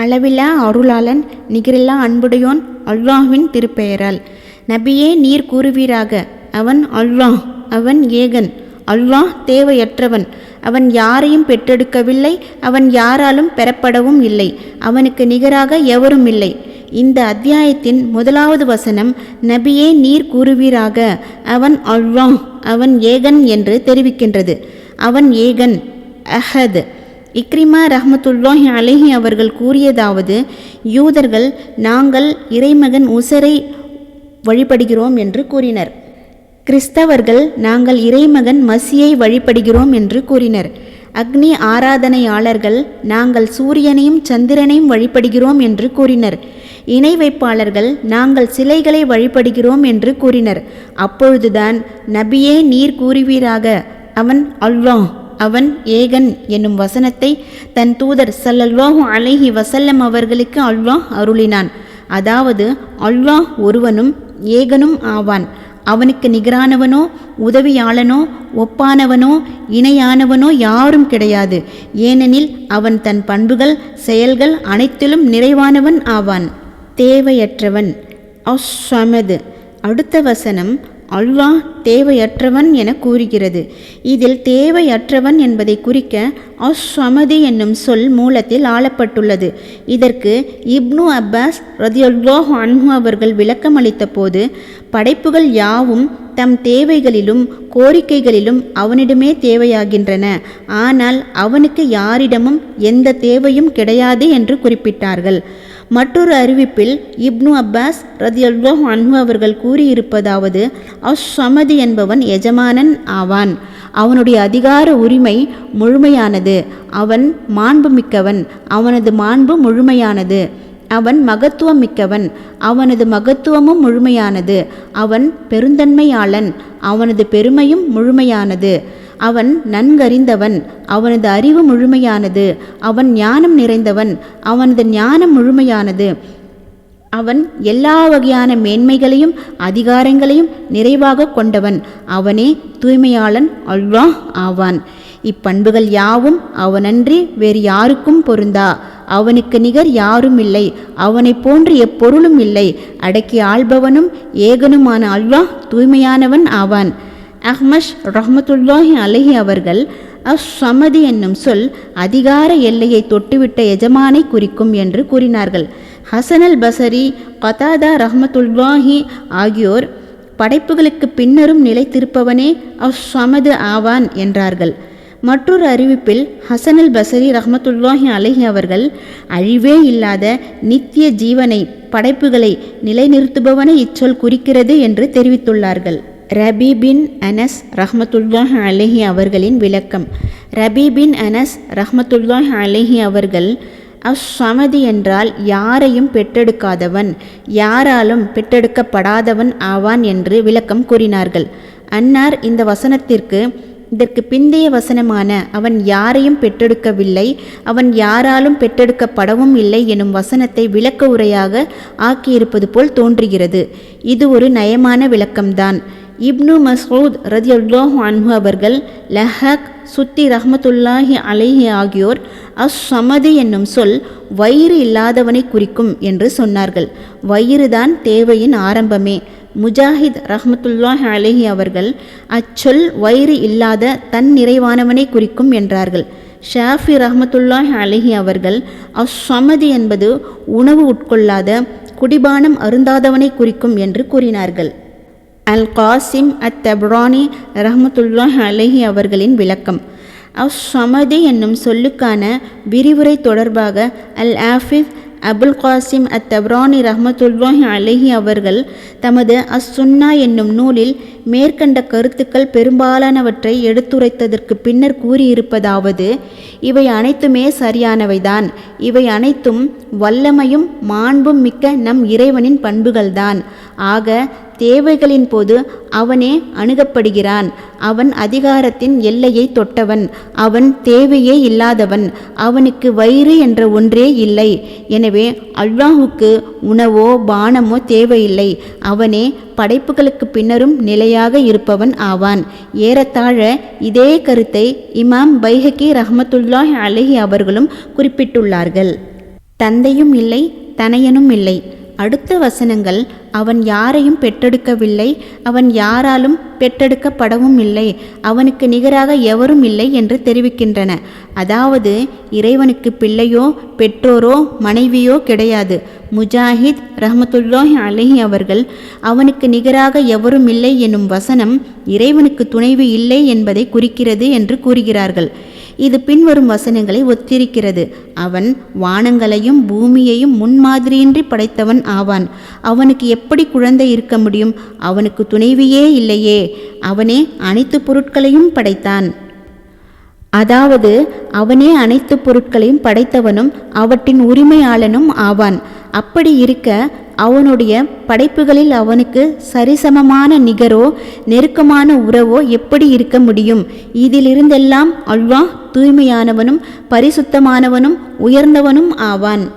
அளவில்லா அருளாளன் நிகரில்லா அன்புடையோன் அல்லாஹ்வின் திருப்பெயரால். நபியே நீர் கூறுவீராக. அவன் அல்லாஹ் அவன் ஏகன். அல்லாஹ் தேவையற்றவன். அவன் யாரையும் பெற்றெடுக்கவில்லை அவன் யாராலும் பெறப்படவும் இல்லை அவனுக்கு நிகராக எவரும் இல்லை. இந்த அத்தியாயத்தின் முதலாவது வசனம் நபியே நீர் கூறுவீராக. அவன் அல்லாஹ் அவன் ஏகன் என்று தெரிவிக்கின்றது. அவன் ஏகன் அஹத். இக்ரிமா ரஹமத்துல்லாஹி அலைஹி அவர்கள் கூறியதாவது யூதர்கள் நாங்கள் இறைமகன் உசரை வழிபடுகிறோம் என்று கூறினர். கிறிஸ்தவர்கள் நாங்கள் இறைமகன் மசியை வழிபடுகிறோம் என்று கூறினர். அக்னி ஆராதனையாளர்கள் நாங்கள் சூரியனையும் சந்திரனையும் வழிபடுகிறோம் என்று கூறினர். இணை வைப்பாளர்கள் நாங்கள் சிலைகளை வழிபடுகிறோம் என்று கூறினர். அப்பொழுதுதான் நபியே நீர் கூறுவீராக அவன் அல்லாஹ். அவன் ஏகன் என்னும் வசனத்தை தன் தூதர் சல்லல்வாஹு அலைஹி வசல்லம் அவர்களுக்கு அல்வாஹ் அருளினான். அதாவது அல்வாஹ் ஒருவனும் ஏகனும் ஆவான். அவனுக்கு நிகரானவனோ உதவியாளனோ ஒப்பானவனோ இணையானவனோ யாரும் கிடையாது. ஏனெனில் அவன் தன் பண்புகள் செயல்கள் அனைத்திலும் நிறைவானவன் ஆவான். தேவையற்றவன். அஸ்ஸமது அடுத்த வசனம் அல்வாஹ் தேவையற்றவன் என கூறுகிறது. இதில் தேவையற்றவன் என்பதை குறிக்க அஸ்வமதி என்னும் சொல் மூலத்தில் ஆளப்பட்டுள்ளது. இதற்கு இப்னு அப்பாஸ் ரதியுல்லாஹ் அன்ஹு அவர்கள் விளக்கமளித்த போது படைப்புகள் யாவும் தம் தேவைகளிலும் கோரிக்கைகளிலும் அவனிடமே தேவையாகின்றன. ஆனால் அவனுக்கு யாரிடமும் எந்த தேவையும் கிடையாது என்று குறிப்பிட்டார்கள். மற்றொரு அறிவிப்பில் இப்னு அப்பாஸ் ரதியுல்லாஹ் அன்ஹு அவர்கள் கூறியிருப்பதாவது அஸ்வமதி என்பவன் எஜமானன் ஆவான். அவனுடைய அதிகார உரிமை முழுமையானது. அவன் மாண்பு மிக்கவன் அவனது மாண்பு முழுமையானது. அவன் மகத்துவம் மிக்கவன் அவனது மகத்துவமும் முழுமையானது. அவன் பெருந்தன்மையாளன். அவனது பெருமையும் முழுமையானது. அவன் நன்கறிந்தவன் அவனது அறிவு முழுமையானது அவன் ஞானம் நிறைந்தவன் அவனது ஞானம் முழுமையானது. அவன் எல்லா வகையான மேன்மைகளையும் அதிகாரங்களையும் நிறைவாக கொண்டவன். அவனே தூய்மையாளன் அல்வாஹ் ஆவான். இப்பண்புகள் யாவும் அவனன்றி வேறு யாருக்கும் பொருந்தா. அவனுக்கு நிகர் யாரும் இல்லை. அவனைப் போன்று எப்பொருளும் இல்லை. அடக்கி ஆள்பவனும் ஏகனுமான அல்வாஹ் தூய்மையானவன் ஆவான். அஹ்மஷ் ரஹ்மத்துல்லாஹி அலஹி அவர்கள் அஸ் சமதி என்னும் சொல் அதிகார எல்லையை தொட்டுவிட்ட எஜமானை குறிக்கும் என்று கூறினார்கள். ஹசனல் பசரி கதாதா ரஹ்மத்துல்லாஹி ஆகியோர் படைப்புகளுக்கு பின்னரும் நிலைத்திருப்பவனே அஸ் சமது ஆவான் என்றார்கள். மற்றொரு அறிவிப்பில் ஹசனல் பசரி ரஹ்மத்துல்லாஹி அலஹி அவர்கள் அழிவே இல்லாத நித்திய ஜீவனை படைப்புகளை நிலைநிறுத்துபவனை இச்சொல் குறிக்கிறது என்று தெரிவித்துள்ளார்கள். ரபி பின் அனஸ் ரஹ்மத்துல்லாஹ் அலஹி அவர்களின் விளக்கம். ரபி பின் அனஸ் ரஹ்மத்துல்லாஹ் அலஹி அவர்கள் அஸ்ஸமதி என்றால் யாரையும் பெற்றெடுக்காதவன் யாராலும் பெற்றெடுக்கப்படாதவன் ஆவான் என்று விளக்கம் கூறினார்கள். அன்னார் இந்த வசனத்திற்கு இதற்கு பிந்தைய வசனமான அவன் யாரையும் பெற்றெடுக்கவில்லை அவன் யாராலும் பெற்றெடுக்கப்படவும் இல்லை எனும் வசனத்தை விளக்க உரையாக ஆக்கியிருப்பது போல் தோன்றுகிறது. இது ஒரு நயமான விளக்கம்தான். இப்னு மசூத் ரதியுல்லாஹு அன்ஹு அவர்கள் லஹக் சுத்தி ரஹமத்துல்லாஹி அலைஹி ஆகியோர் அஸ் சமதி என்னும் சொல் வயிறு இல்லாதவனை குறிக்கும் என்று சொன்னார்கள். வயிறுதான் தேவையின் ஆரம்பமே. முஜாஹித் ரஹமத்துல்லாஹ் அலஹி அவர்கள் அச்சொல் வயிறு இல்லாத தன் நிறைவானவனை குறிக்கும் என்றார்கள். ஷாஃபி ரஹமத்துல்லாஹ் அலஹி அவர்கள் அஸ்ஸமதி என்பது உணவு உட்கொள்ளாத குடிபானம் அருந்தாதவனை குறிக்கும் என்று கூறினார்கள். அல் காசிம் அத் தப்ரானி ரஹமத்துல்லாஹ் அலஹி அவர்களின் விளக்கம். அஸ்ஸமதி என்னும் சொல்லுக்கான விரிவுரை தொடர்பாக அல் ஆஃபிஸ் அபுல் காசிம் அத் தப்ரானி ரஹமத்துல்லாஹ் அலஹி அவர்கள் தமது அஸ் சுன்னா என்னும் நூலில் மேற்கண்ட கருத்துக்கள் பெரும்பாலானவற்றை எடுத்துரைத்ததற்கு பின்னர் கூறியிருப்பதாவது இவை அனைத்துமே சரியானவைதான். இவை அனைத்தும் வல்லமையும் மாண்பும் மிக்க நம் இறைவனின் பண்புகள்தான். ஆக தேவைகளின் போது அவனே அணுகப்படுகிறான். அவன் அதிகாரத்தின் எல்லையை தொட்டவன். அவன் தேவையே இல்லாதவன். அவனுக்கு வயிறு என்ற ஒன்றே இல்லை. எனவே அல்வாஹுக்கு உணவோ பானமோ தேவையில்லை. அவனே படைப்புகளுக்கு பின்னரும் நிலையாக இருப்பவன் ஆவான். ஏறத்தாழ இதே கருத்தை இமாம் பைஹக்கி ரஹமத்துல்லாஹ் அலஹி அவர்களும் குறிப்பிட்டுள்ளார்கள். தந்தையும் இல்லை தனையனும் இல்லை. அடுத்த வசனங்கள் அவன் யாரையும் பெற்றெடுக்கவில்லை அவன் யாராலும் பெற்றெடுக்கப்படவும் இல்லை அவனுக்கு நிகராக எவரும் இல்லை என்று தெரிவிக்கின்றன. அதாவது இறைவனுக்கு பிள்ளையோ பெற்றோரோ மனைவியோ கிடையாது. முஜாஹித் ரஹமத்துல்லாஹி அலஹி அவர்கள் அவனுக்கு நிகராக எவரும் இல்லை என்னும் வசனம் இறைவனுக்கு துணைவு இல்லை என்பதை குறிக்கிறது என்று கூறுகிறார்கள். இது பின்வரும் வசனங்களை ஒத்திருக்கிறது. அவன் வானங்களையும் பூமியையும் முன்மாதிரியின்றி படைத்தவன் ஆவான். அவனுக்கு எப்படி குழந்தை இருக்க முடியும்? அவனுக்கு துணைவியே இல்லையே. அவனே அனைத்து பொருட்களையும் படைத்தான். அதாவது அவனே அனைத்து பொருட்களையும் படைத்தவனும் அவற்றின் உரிமையாளனும் ஆவான். அப்படி இருக்க அவனுடைய படைப்புகளில் அவனுக்கு சரிசமமான நிகரோ நெருக்கமான உறவோ எப்படி இருக்க முடியும்? இதிலிருந்தெல்லாம் அல்வா தூய்மையானவனும் பரிசுத்தமானவனும் உயர்ந்தவனும் ஆவான்.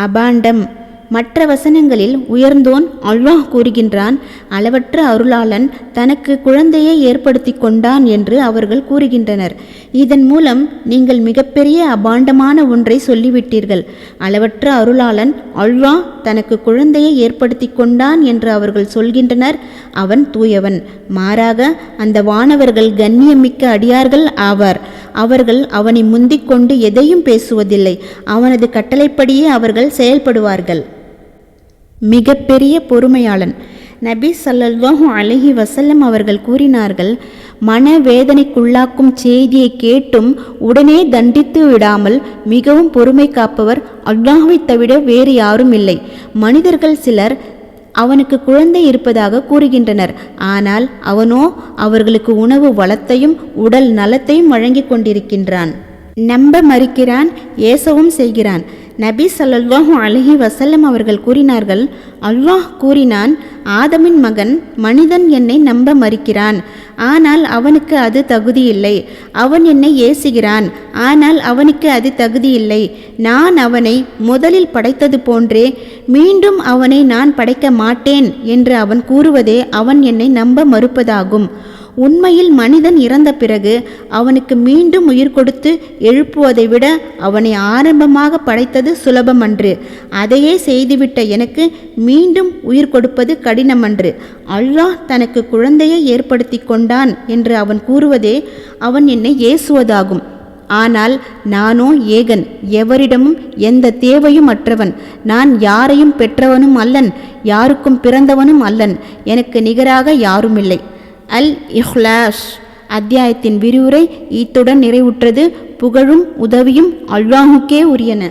அபாண்டம். மற்ற வசனங்களில் உயர்ந்தோன் அல்வா கூறுகின்றான் அளவற்ற அருளாளன் தனக்கு குழந்தையை ஏற்படுத்தி கொண்டான் என்று அவர்கள் கூறுகின்றனர். இதன் மூலம் நீங்கள் மிகப்பெரிய அபாண்டமான ஒன்றை சொல்லிவிட்டீர்கள். அளவற்ற அருளாளன் அல்வா தனக்கு குழந்தையை ஏற்படுத்தி கொண்டான் என்று அவர்கள் சொல்கின்றனர் அவன் தூயவன். மாறாக அந்த வானவர்கள் கண்ணியமிக்க அடியார்கள் ஆவார். அவர்கள் அவனை முந்திக் கொண்டு எதையும் பேசுவதில்லை. அவனது கட்டளைப்படியே அவர்கள் செயல்படுவார்கள். மிகப்பெரிய பொறுமையாளன். நபி சல்லல்லாஹு அலஹி வசல்லம் அவர்கள் கூறினார்கள் மனவேதனைக்குள்ளாக்கும் செய்தியை கேட்டும் உடனே தண்டித்து விடாமல் மிகவும் பொறுமை காப்பவர் அல்லாஹ்வைத் தவிர வேறு யாரும் இல்லை. மனிதர்கள் சிலர் அவனுக்கு குழந்தை இருப்பதாக கூறுகின்றனர். ஆனால் அவனோ அவர்களுக்கு உணவு வளத்தையும் உடல் நலத்தையும் வழங்கிக் கொண்டிருக்கின்றான். நம்ப மறுக்கிறான் ஏசவும் செய்கிறான். நபி சல்லாஹூ அலஹி வசல்லம் அவர்கள் கூறினார்கள் அல்லாஹ் கூறினான் ஆதமின் மகன் மனிதன் என்னை நம்ப மறுக்கிறான். ஆனால் அவனுக்கு அது தகுதியில்லை அவன் என்னை ஏசுகிறான். ஆனால் அவனுக்கு அது தகுதியில்லை நான் அவனை முதலில் படைத்தது போன்றே மீண்டும் அவனை நான் படைக்க மாட்டேன் என்று அவன் கூறுவதே அவன் என்னை நம்ப மறுப்பதாகும். உண்மையில் மனிதன் இறந்த பிறகு அவனுக்கு மீண்டும் உயிர் கொடுத்து எழுப்புவதை விட அவனை ஆரம்பமாக படைத்தது சுலபமன்று. அதையே செய்துவிட்ட எனக்கு மீண்டும் உயிர் கொடுப்பது கடினமன்று. அல்லாஹ் தனக்கு குழந்தையை ஏற்படுத்தி கொண்டான் என்று அவன் கூறுவதே அவன் என்னை ஏசுவதாகும். ஆனால் நானோ ஏகன் எவரிடமும் எந்த தேவையும் அற்றவன். நான் யாரையும் பெற்றவனும் அல்லன் யாருக்கும் பிறந்தவனும் அல்லன். எனக்கு நிகராக யாருமில்லை. அல் இஹ்லாஷ் அத்தியாயத்தின் விரிவுரை இத்துடன் நிறைவுற்றது புகழும் உதவியும் அல்வாஹுக்கே உரியன.